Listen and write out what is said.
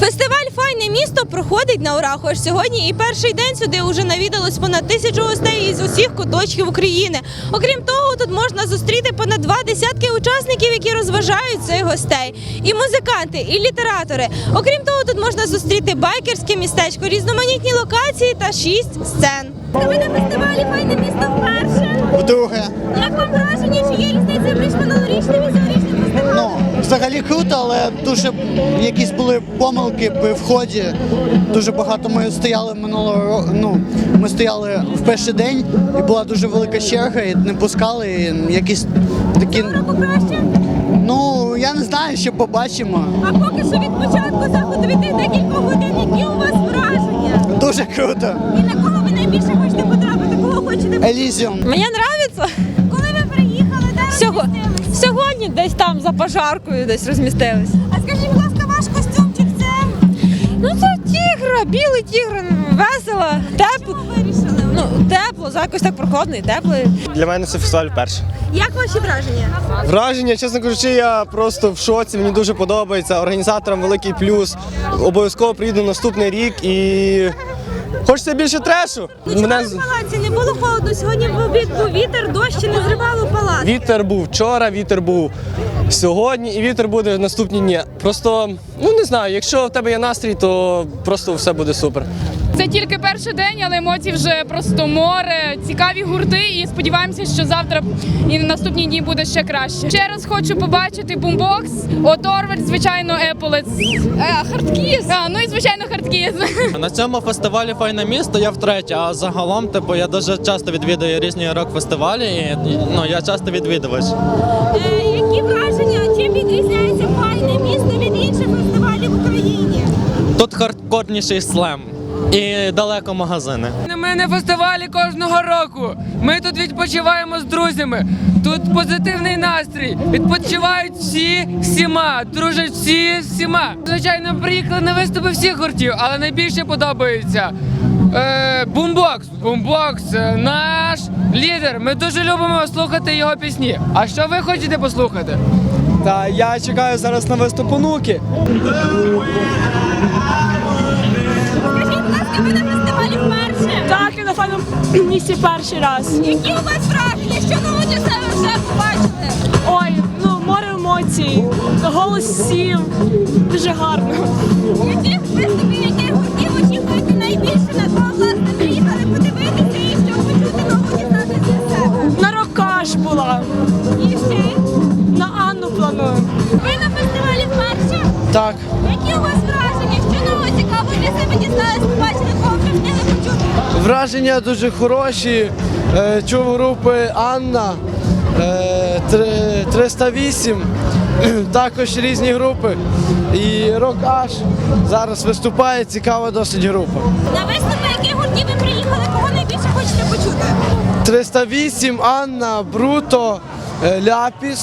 Фестиваль Файне місто проходить на ура. Хоч сьогодні і перший день сюди вже навідалось понад тисячу гостей із усіх куточків України. Окрім того, тут можна зустріти понад два десятки учасників, які розважають цих гостей. І музиканти, і літератори. Окрім того, тут можна зустріти байкерське містечко, різноманітні локації та шість сцен. Ви на фестивалі Файне місто вперше. Вдруге. Як вам враження? Чи є різниця між минулорічним взагалі круто, але дуже якісь були помилки при вході. Дуже багато ми стояли минулого року. Ну, ми стояли в перший день і була дуже велика черга, і не пускали. І якісь такі. Року краще? Ну, я не знаю, ще побачимо. А поки що від початку заходу від тих декількох годин, які у вас враження? Дуже круто. І на кого ви найбільше хочете потрапити? Кого хочете? Елізіум. Мені подобається. Коли ви приїхали, де Сього... розмістились? Сьогодні десь там за пожаркою десь розмістились. А скажіть, будь ласка, ваш костюмчик це Ну це тігр, білий тігр, весело, тепло. Ну, тепло, за якось так прохладно і тепло. Для мене це фестиваль перший. Як ваші враження? Враження, чесно кажучи, я просто в шоці. Мені дуже подобається. Організаторам великий плюс. Обов'язково приїду наступний рік і хочеться більше трешу. Мене... Не було холодно. Сьогодні був вітер, дощ і не зривало. Вітер був вчора, вітер був сьогодні, і вітер буде в наступні дні. Просто ну не знаю, якщо в тебе є настрій, то просто все буде супер. Це тільки перший день, але емоцій вже просто море, цікаві гурти. І сподіваємося, що завтра і на наступні дні буде ще краще. Ще раз хочу побачити бумбокс, Оторвальд, звичайно, Еполец, Хардкіз. А, ну і звичайно, Хардкіз. На цьому фестивалі Файне місто я втретє, а загалом, типу, я дуже часто відвідую різні рок-фестивалі, і ну, я часто відвідувач. Е, які враження? Чим відрізняється файне місто від інших фестивалів в Україні? Тут хардкорніший слем і далеко магазини. Ми на фестивалі кожного року. Ми тут відпочиваємо з друзями. Тут позитивний настрій. Відпочивають всі всіма, дружать всі всіма. Звичайно, приїхали на виступи всіх гуртів, але найбільше подобається. Е, бумбокс. Бумбокс е, наш лідер. Ми дуже любимо слухати його пісні. А що ви хочете послухати? Та я чекаю зараз на виступ онуки. Будь ви на фестивалі вперше? Так, і на файному місці перший раз. Які у вас враження? Що нового для себе вже побачите? Ой, ну море емоцій, голос всім, дуже гарно. Яких виступів, яких гуртів очікуєте найбільше на кого власне приїхали подивитися і що почути нового дізнатися для себе? На рокаш була, І ще на Анну планую. ви на фестивалі вперше? Так. Які у вас Враження дуже хороші. Е, Чув групи Анна е, 308, також різні групи. І Рок Аш зараз виступає, цікава досить група. На виступи, яких гуртів ви приїхали, кого найбільше хочете почути? 308, Анна, Бруто, е, Ляпіс.